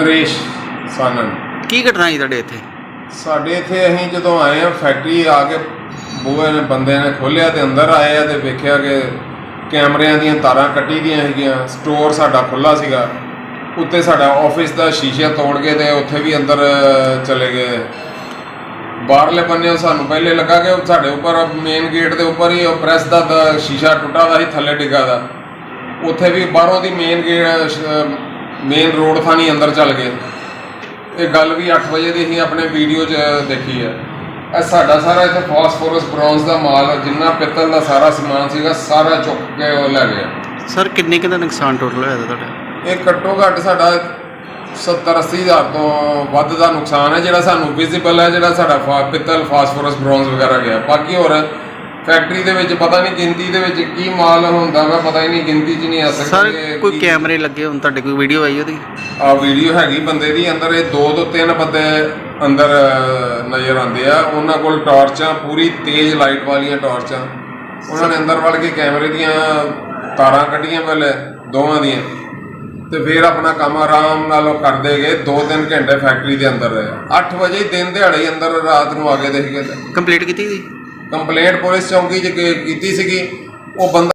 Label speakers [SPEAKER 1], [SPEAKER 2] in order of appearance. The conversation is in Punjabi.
[SPEAKER 1] ਨਰੇਸ਼ ਸਾਨਨ।
[SPEAKER 2] ਕੀ ਘਟਨਾ ਸੀ ਤੁਹਾਡੇ ਇੱਥੇ?
[SPEAKER 1] ਸਾਡੇ ਇੱਥੇ ਅਸੀਂ ਜਦੋਂ ਆਏ ਆ ਫੈਕਟਰੀ ਆ ਕੇ ਬੂਹੇ ਨੇ ਬੰਦੇ ਨੇ ਖੋਲ੍ਹਿਆ ਤੇ ਅੰਦਰ ਆਏ ਆ ਤੇ ਵੇਖਿਆ ਕਿ ਕੈਮਰਿਆਂ ਦੀਆਂ ਤਾਰਾਂ ਕੱਟੀ ਦੀਆਂ ਹੈਗੀਆਂ। ਸਟੋਰ ਸਾਡਾ ਖੁੱਲਾ ਸੀਗਾ। ਉੱਤੇ ਸਾਡਾ ਆਫਿਸ ਦਾ ਸ਼ੀਸ਼ਾ ਤੋੜ ਕੇ ਤੇ ਉੱਥੇ ਵੀ ਅੰਦਰ ਚਲੇ ਗਏ। ਬਾਹਰਲੇ ਬੰਨੇ ਸਾਨੂੰ ਪਹਿਲੇ ਲੱਗਾ ਕਿ ਸਾਡੇ ਉੱਪਰ ਮੇਨ ਗੇਟ ਦੇ ਉੱਪਰ ਹੀ ਪ੍ਰੈਸ ਦਾ ਸ਼ੀਸ਼ਾ ਟੁੱਟਾ ਦਾ ਸੀ ਥੱਲੇ ਡਿੱਗਾ ਦਾ। ਉੱਥੇ ਵੀ ਬਾਹਰੋਂ ਦੀ ਮੇਨ ਗੇਟ ਮੇਨ ਰੋਡ ਥਾਣੀ ਅੰਦਰ ਚੱਲ ਗਏ। ਇਹ ਗੱਲ ਵੀ 8 ਵਜੇ ਦੀ ਅਸੀਂ ਆਪਣੇ ਵੀਡੀਓ 'ਚ ਦੇਖੀ ਹੈ। ਇਹ ਸਾਡਾ ਸਾਰਾ ਇੱਥੇ ਫਾਸਫੋਰਸ ਬ੍ਰੌਂਜ਼ ਦਾ ਮਾਲ ਜਿੰਨਾ ਪਿੱਤਲ ਦਾ ਸਾਰਾ ਸਮਾਨ ਸੀਗਾ ਸਾਰਾ ਚੁੱਕ ਕੇ ਉਹ ਲੈ ਗਏ
[SPEAKER 2] ਸਰ ਕਿੰਨੇ ਕੁ ਦਾ ਨੁਕਸਾਨ ਟੋਟਲ ਹੋਇਆ ਤੁਹਾਡਾ?
[SPEAKER 1] ਇਹ ਘੱਟੋ ਘੱਟ ਸਾਡਾ 70 80 ਹਜ਼ਾਰ ਤੋਂ ਵੱਧ ਦਾ ਨੁਕਸਾਨ ਹੈ ਜਿਹੜਾ ਸਾਨੂੰ ਵਿਜ਼ੀਬਲ ਹੈ ਜਿਹੜਾ ਸਾਡਾ ਪਿੱਤਲ ਫਾਸਫੋਰਸ ਬ੍ਰੌਂਜ਼ ਵਗੈਰਾ ਗਿਆ। ਬਾਕੀ ਹੋਰ ਫੈਕਟਰੀ ਦੇ ਵਿੱਚ ਪਤਾ ਨਹੀਂ ਗਿਣਤੀ ਦੇ ਵਿੱਚ ਕੀ ਮਾਲ ਹੁੰਦਾ ਵਾ ਪਤਾ ਹੀ ਨਹੀਂ ਗਿਣਤੀ 'ਚ ਨਹੀਂ ਆ
[SPEAKER 2] ਸਰ
[SPEAKER 1] ਸਕਦਾ
[SPEAKER 2] ਕੋਈ ਕੈਮਰੇ ਲੱਗੇ ਹੁਣ? ਤੁਹਾਡੇ ਕੋਈ ਵੀਡੀਓ ਆਈ ਉਹਦੀ?
[SPEAKER 1] ਆ ਵੀਡੀਓ ਹੈਗੀ ਬੰਦੇ ਦੀ ਅੰਦਰ ਇਹ ਦੋ ਤੋਂ ਤਿੰਨ ਬੰਦੇ ਅੰਦਰ ਅਹ, ਨਜ਼ਰ ਆਉਂਦੇ ਆ। ਉਹਨਾਂ ਕੋਲ ਟਾਰਚਾਂ ਪੂਰੀ ਤੇਜ਼ ਲਾਈਟ ਵਾਲੀਆਂ ਟਾਰਚਾਂ। ਉਹਨਾਂ ਨੇ ਅੰਦਰ ਵੜ ਕੇ ਕੈਮਰੇ ਦੀਆਂ ਤਾਰਾਂ ਕੱਢੀਆਂ ਪਹਿਲੇ ਦੋਵਾਂ ਦੀਆਂ। ਤੇ ਫਿਰ ਆਪਣਾ ਕੰਮ ਆਰਾਮ ਨਾਲ ਉਹ ਕਰਦੇ ਗਏ। 2-3 ਘੰਟੇ ਫੈਕਟਰੀ ਦੇ ਅੰਦਰ ਰਹੇ। 8 ਵਜੇ ਦਿਨ ਦਿਹਾੜੇ ਹੀ ਅੰਦਰ ਰਾਤ ਨੂੰ ਆ ਕੇ ਦੇਖ ਗਏ
[SPEAKER 2] ਕੰਪਲੀਟ ਕੀਤੀ ਸੀ?
[SPEAKER 1] ਕੰਪਲੇਂਟ ਪੁਲਿਸ ਚੌਂਕੀ 'ਚ ਕੀ- ਕੀਤੀ ਸੀਗੀ ਉਹ ਬੰਦਾ